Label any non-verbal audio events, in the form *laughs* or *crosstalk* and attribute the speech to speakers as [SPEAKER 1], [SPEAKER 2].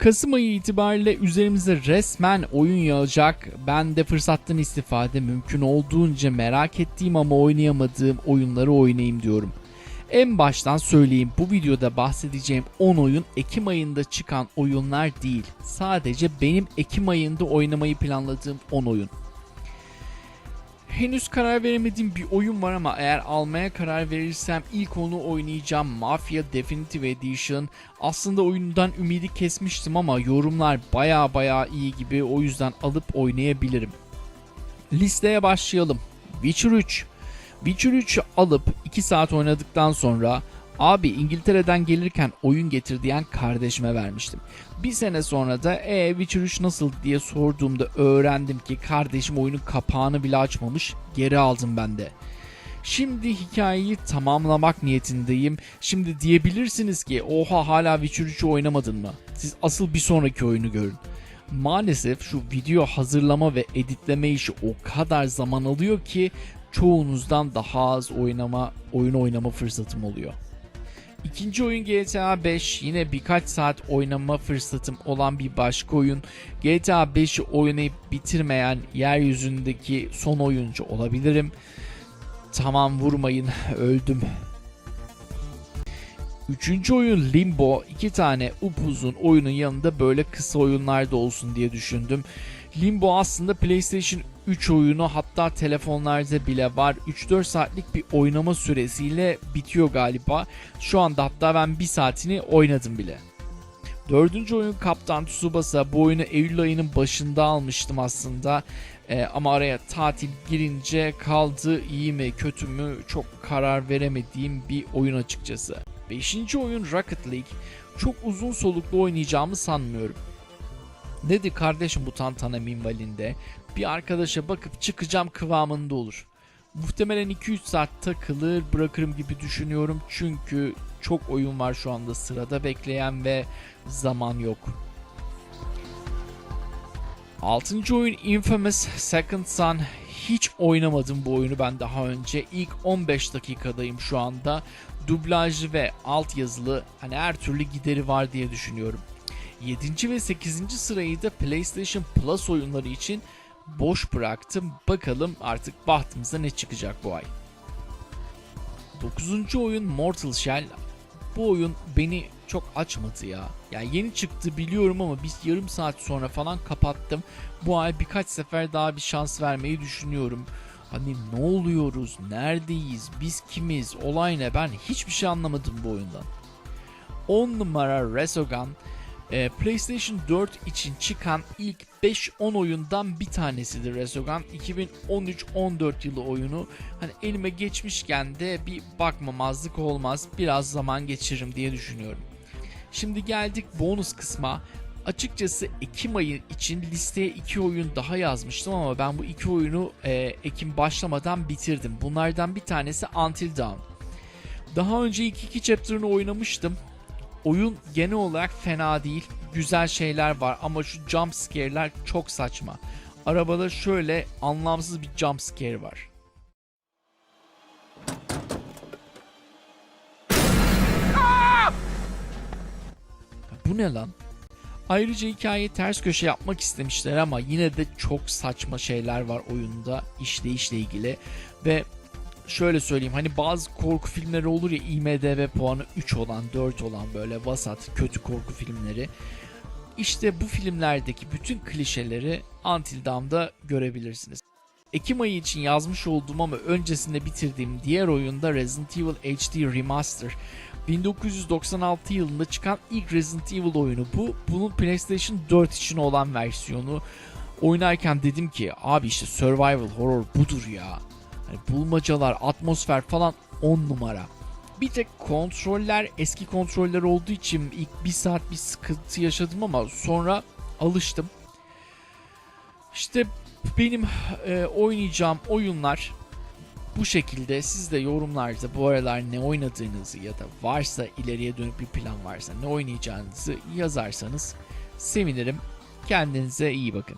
[SPEAKER 1] Kasım ayı itibariyle üzerimize resmen oyun yağacak. Ben de fırsattan istifade mümkün olduğunca merak ettiğim ama oynayamadığım oyunları oynayayım diyorum. En baştan söyleyeyim bu videoda bahsedeceğim 10 oyun Ekim ayında çıkan oyunlar değil. Sadece benim Ekim ayında oynamayı planladığım 10 oyun. Henüz karar veremediğim bir oyun var ama eğer almaya karar verirsem ilk onu oynayacağım Mafia Definitive Edition. Aslında oyundan ümidi kesmiştim ama yorumlar baya baya iyi gibi o yüzden alıp oynayabilirim. Listeye başlayalım. Witcher 3. Witcher 3'ü alıp 2 saat oynadıktan sonra abi İngiltere'den gelirken oyun getir diyen kardeşime vermiştim. Bir sene sonra da e Witcher 3 nasıl diye sorduğumda öğrendim ki kardeşim oyunun kapağını bile açmamış geri aldım ben de. Şimdi hikayeyi tamamlamak niyetindeyim. Şimdi diyebilirsiniz ki oha hala Witcher 3'ü oynamadın mı? Siz asıl bir sonraki oyunu görün. Maalesef şu video hazırlama ve editleme işi o kadar zaman alıyor ki çoğunuzdan daha az oynama oyun oynama fırsatım oluyor. İkinci oyun GTA 5 yine birkaç saat oynama fırsatım olan bir başka oyun. GTA 5'i oynayıp bitirmeyen yeryüzündeki son oyuncu olabilirim. Tamam vurmayın *laughs* öldüm. Üçüncü oyun Limbo. iki tane upuzun oyunun yanında böyle kısa oyunlar da olsun diye düşündüm. Limbo aslında PlayStation 3 oyunu hatta telefonlarda bile var. 3-4 saatlik bir oynama süresiyle bitiyor galiba. Şu anda hatta ben bir saatini oynadım bile. Dördüncü oyun Kaptan Tsubasa. Bu oyunu Eylül ayının başında almıştım aslında. Ee, ama araya tatil girince kaldı iyi mi kötü mü çok karar veremediğim bir oyun açıkçası. Beşinci oyun Rocket League. Çok uzun soluklu oynayacağımı sanmıyorum. Nedir kardeşim bu tantana minvalinde? Bir arkadaşa bakıp çıkacağım kıvamında olur. Muhtemelen 2-3 saat takılır bırakırım gibi düşünüyorum çünkü çok oyun var şu anda sırada bekleyen ve zaman yok. Altıncı oyun Infamous Second Son. Hiç oynamadım bu oyunu ben daha önce. İlk 15 dakikadayım şu anda. Dublajlı ve altyazılı hani her türlü gideri var diye düşünüyorum. 7. ve 8. sırayı da PlayStation Plus oyunları için boş bıraktım. Bakalım artık bahtımıza ne çıkacak bu ay. 9. oyun Mortal Shell. Bu oyun beni çok açmadı ya. Yani yeni çıktı biliyorum ama biz yarım saat sonra falan kapattım. Bu ay birkaç sefer daha bir şans vermeyi düşünüyorum. Hani ne oluyoruz, neredeyiz, biz kimiz, olay ne ben hiçbir şey anlamadım bu oyundan. 10 numara Resogun e, PlayStation 4 için çıkan ilk 5-10 oyundan bir tanesidir Resogun. 2013-14 yılı oyunu. Hani elime geçmişken de bir bakmamazlık olmaz. Biraz zaman geçiririm diye düşünüyorum. Şimdi geldik bonus kısma. Açıkçası Ekim ayı için listeye iki oyun daha yazmıştım ama ben bu iki oyunu e, Ekim başlamadan bitirdim. Bunlardan bir tanesi Until Dawn. Daha önce ilk iki chapter'ını oynamıştım. Oyun genel olarak fena değil. Güzel şeyler var ama şu jump scare'ler çok saçma. Arabada şöyle anlamsız bir jump scare var. Bu ne lan? Ayrıca hikayeyi ters köşe yapmak istemişler ama yine de çok saçma şeyler var oyunda işleyişle ilgili ve şöyle söyleyeyim hani bazı korku filmleri olur ya IMDB puanı 3 olan 4 olan böyle vasat kötü korku filmleri. İşte bu filmlerdeki bütün klişeleri Until Dawn'da görebilirsiniz. Ekim ayı için yazmış olduğum ama öncesinde bitirdiğim diğer oyunda Resident Evil HD Remaster. 1996 yılında çıkan ilk Resident Evil oyunu bu. Bunun PlayStation 4 için olan versiyonu. Oynarken dedim ki abi işte survival horror budur ya. Hani bulmacalar, atmosfer falan 10 numara. Bir tek kontroller eski kontroller olduğu için ilk bir saat bir sıkıntı yaşadım ama sonra alıştım. İşte benim e, oynayacağım oyunlar bu şekilde siz de yorumlarda bu aralar ne oynadığınızı ya da varsa ileriye dönük bir plan varsa ne oynayacağınızı yazarsanız sevinirim. Kendinize iyi bakın.